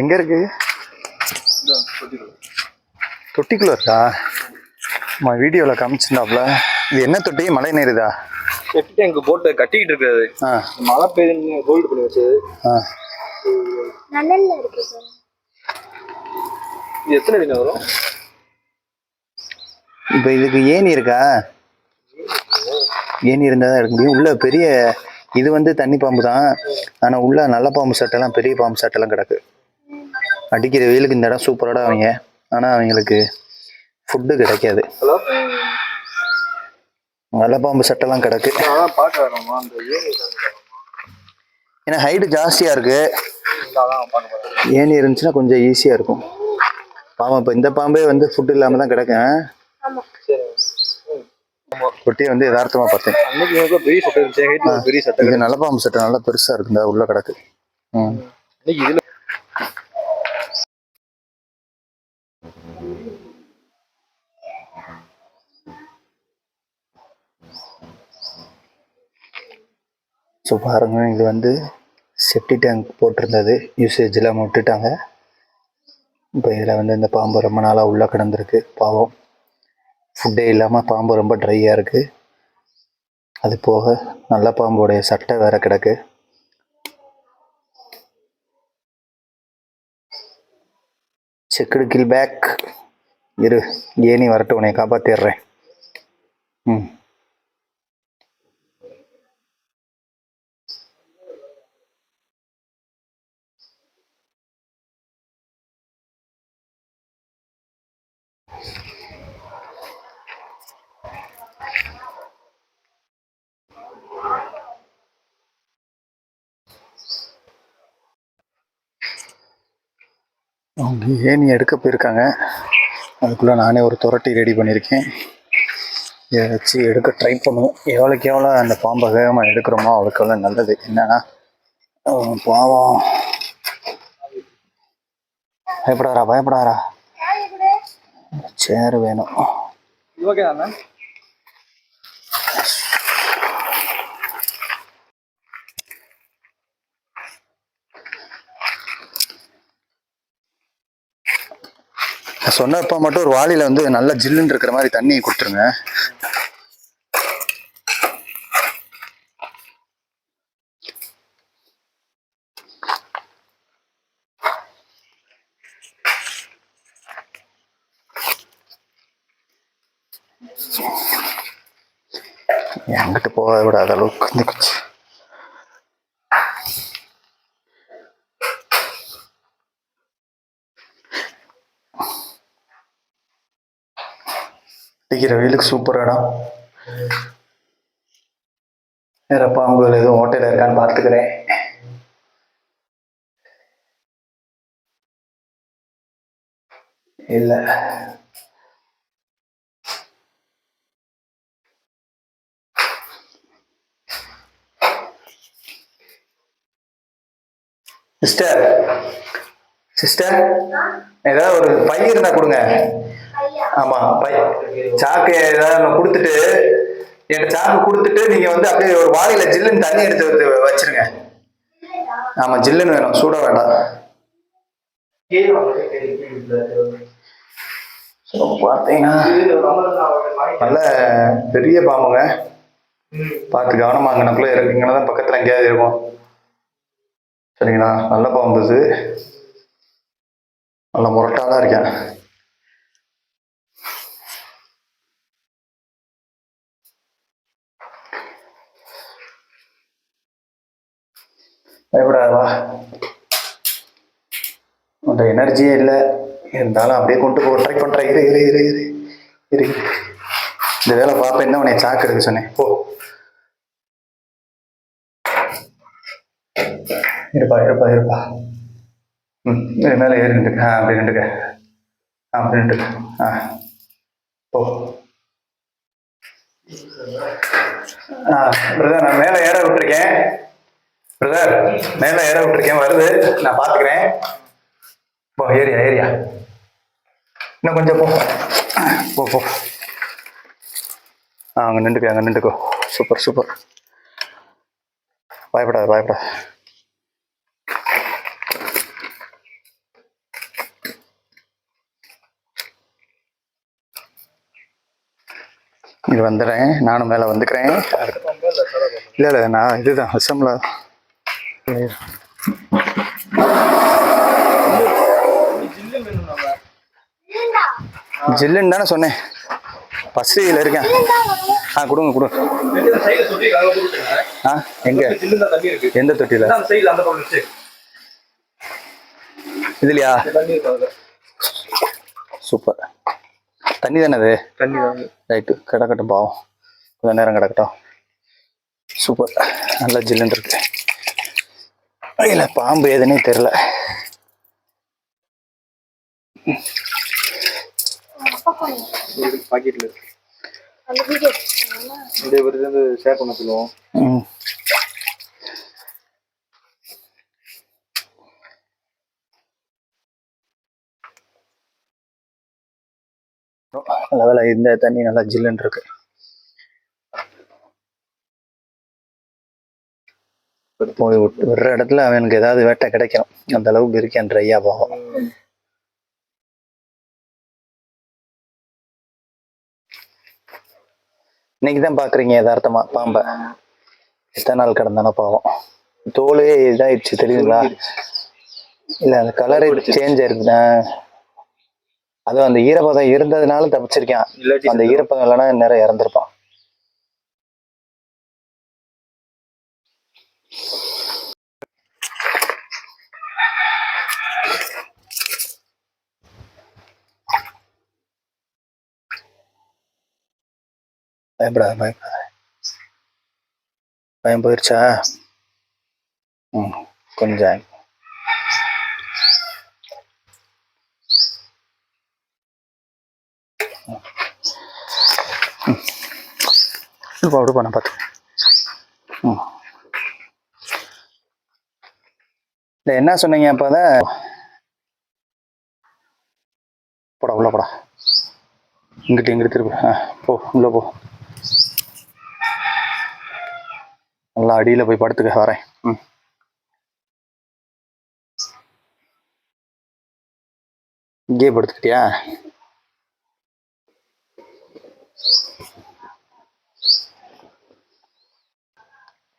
எங்க இருக்கு? தொட்டிக்குள்ள இருக்கா நம்ம வீடியோவில் காமிச்சிருந்தாப்ல. இது என்ன தொட்டி? மழை நீருதா? கட்டிட்டு எங்க போட்டு கட்டிக்கிட்டு இருக்காது ஆ. மழை பெய்யுதுன்னு ஹோல்டு பண்ணி வச்சது. இருக்கு இது எத்தனை தினம் வரும்? இப்போ இதுக்கு ஏணி இருக்கா? ஏணி இருந்தால் தான் எடுக்க முடியும். உள்ள பெரிய இது வந்து தண்ணி பாம்பு தான். ஆனால் உள்ள நல்ல பாம்பு சட்டைலாம் பெரிய பாம்பு சட்டைலாம் கிடக்கு. அடிக்கிற வெயிலுக்கு இந்த இடம் சூப்பராக அவங்க. ஆனால் அவங்களுக்கு ஃபுட்டு கிடைக்காது. ஹலோ? நல்ல பாம்பு சட்டைலாம் கிடக்கு ஏன்னா ஹைட்டு ஜாஸ்தியாக இருக்கு அதான் பார்க்க போறேன் ஏணி இருந்துச்சுன்னா கொஞ்சம் ஈஸியாக இருக்கும். பாவம் இப்போ இந்த பாம்பே வந்து ஃபுட் இல்லாமல் தான் கிடக்கும் ஆமா. சரி. கொட்டியை வந்து யதார்த்தமாக பார்த்தேன். இது நல்ல பாம்பு சட்டை நல்லா பெருசாக இருக்கு இந்த உள்ள கிடக்கு. ம். இதுல ஸோ பாருங்க இது வந்து செப்டி டேங்க் போட்டிருந்தது. யூசேஜ் இல்லாமல் விட்டுட்டாங்க. இப்போ இதில் வந்து இந்த பாம்பு ரொம்ப நாளாக உள்ளே கிடந்திருக்கு. பாவம். ஃபுட்டே இல்லாமல் பாம்பு ரொம்ப ட்ரையாக இருக்குது அது போக நல்ல பாம்போடைய சட்டை வேறு கிடக்கு. செக்குடு கில் பேக் இரு ஏனி வரட்டும் உன்னை காப்பாற்றிடுறேன் ம். அவங்க ஏணி எடுக்க போயிருக்காங்க. அதுக்குள்ளே நானே ஒரு துரட்டி ரெடி பண்ணியிருக்கேன் இதை வச்சு எடுக்க ட்ரை பண்ணுவோம். எவ்வளோக்கு எவ்வளோ அந்த பாம்பை வேகமாக எடுக்கிறோமோ அவ்வளோக்கு எவ்வளோ நல்லது. என்னன்னா பாவம். பயப்படாரா பயப்படாரா சேர் வேணும். ஓகே சொன்னப்ப மட்டும் ஒரு வாளியில் வந்து நல்லா ஜில்லுன்னு இருக்கிற மாதிரி தண்ணி கொடுத்துருங்க. என்கிட்ட போக விடாத அளவுக்கு இருந்துக்குச்சு அடிக்கிற வெயிலுக்கு சூப்பர் இடம் வேற எதுவும் ஹோட்டலில் இருக்கான்னு பார்த்துக்கிறேன். இல்லை. சிஸ்டர் சிஸ்டர் ஏதாவது ஒரு பை இருந்தா கொடுங்க. ஆமா பை சாக்கு ஏதாவது கொடுத்துட்டு என்கிட்ட சாக்கு கொடுத்துட்டு நீங்க வந்து அப்படியே ஒரு வாளியில ஜில்லுன்னு தண்ணி எடுத்து வச்சிருங்க. ஆமா ஜில்லுன்னு வேணும் சூட வேண்டாம். பார்த்தீங்கன்னா நல்ல பெரிய பாம்புங்க. பார்த்து கவனமா அங்கனக்குள்ள இருக்குங்கன்னா தான் பக்கத்துல எங்கேயாவது இருக்கும். சரிங்களா? நல்ல பாம்பு இது. நல்ல முரட்டாதான் இருக்கேன். பயப்படாதவா? உன்ட எனர்ஜியே இல்லை. இருந்தாலும் அப்படியே கொண்டு போக ட்ரை பண்ணுறேன் இரு இரு இரு இரு. இரு. இந்த வேலை பார்ப்பேன். தான் உன்னை சாக்கு சொன்னேன். போ. இருப்பா இருப்பா இருப்பா. ம் இது மேலே ஏறி நின்றுக்க. ஆ அப்படி நின்றுக்க. ஆ அப்படி நின்றுக்க. ஆ போ. ஆ இப்படிதான் நான் மேலே ஏற விட்டுருக்கேன். பிரதர் மேல ஏற விட்டுருக்கேன். வருது. நான் பாத்துக்கிறேன். ஓ ஏரியா ஏரியா இன்னும் கொஞ்சம் போ. போ போ. ஆ அங்கே நின்றுக்கோ அங்கே நின்றுக்கோ. Super super. பயப்படாத பயப்படாத. இங்கே வந்துடுறேன் நானும் மேலே வந்துக்கிறேன். இல்லை இல்லை நான் இதுதான் விஷமில் ஜில்லுன்னு தானே சொன்னேன். பசியில் இருக்கேன். ஆ கொடுங்க கொடுங்க. ஆ எங்க? எந்த தொட்டியில்? இதுலையா? சூப்பர் தண்ணி தானே அது? தண்ணி தான் ரைட்டு கிடக்கட்டும் பாவம். கொஞ்சம் நேரம் கிடக்கட்டும். சூப்பர் நல்லா ஜில்லுன்னு இருக்கு. இல்லை பாம்பு எதுனே தெரில அப்பா பாக்கெட்ல இந்த இவருக்கு வந்து ஷேர் பண்ண சொல்லுவோம் ம் இந்த தண்ணி நல்லா ஜில்லுன்னு இருக்கு. போய் விட்டு விடுற இடத்துல அவனுக்கு ஏதாவது வேட்டை கிடைக்கணும் அந்த அளவுக்கு இருக்கேன் ட்ரையா போகும் இன்னைக்கு தான் பார்க்குறீங்க யதார்த்தமா பாம்பை. எத்தனை நாள் கிடந்தானோ பாவம். தோலே இதாயிடுச்சு தெரியுதுங்களா? இல்லை அந்த கலரே சேஞ்ச் ஆயிருக்குண்ணா அதுவும் அந்த ஈரப்பதம் இருந்ததுனால தப்பிச்சிருக்கான். அந்த ஈரப்பதம் இல்லைன்னா நேரம் இறந்துருப்பான். பயப்படாத பயப்படாத பயம் போயிருச்சா? ம் கொஞ்சம் இப்போ அப்படி பண்ண பார்த்து இல்லை என்ன சொன்னீங்க அப்போ தான் போடா உள்ள போடா. இங்கிட்டு இங்கிட்டு திருப்பி. ஆ போ உள்ள போ. நல்லா அடியில் போய் படுத்துக்க வரேன். ம். இங்கேயே படுத்துக்கிட்டியா?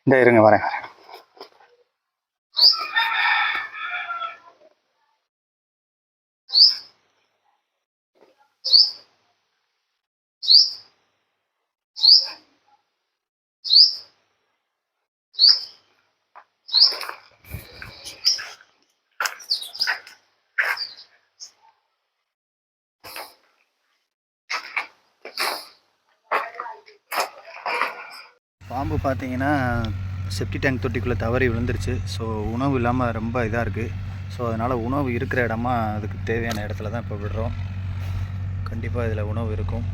இந்த இருங்க வரேன் வரேன். பாம்பு பார்த்தீங்கன்னா செப்டி டேங்க் தொட்டிக்குள்ளே தவறி விழுந்துருச்சு. ஸோ உணவு இல்லாமல் ரொம்ப இதாக இருக்குது ஸோ அதனால் உணவு இருக்கிற இடமா அதுக்கு தேவையான இடத்துல தான் இப்போ விடுறோம். கண்டிப்பாக இதில் உணவு இருக்கும்.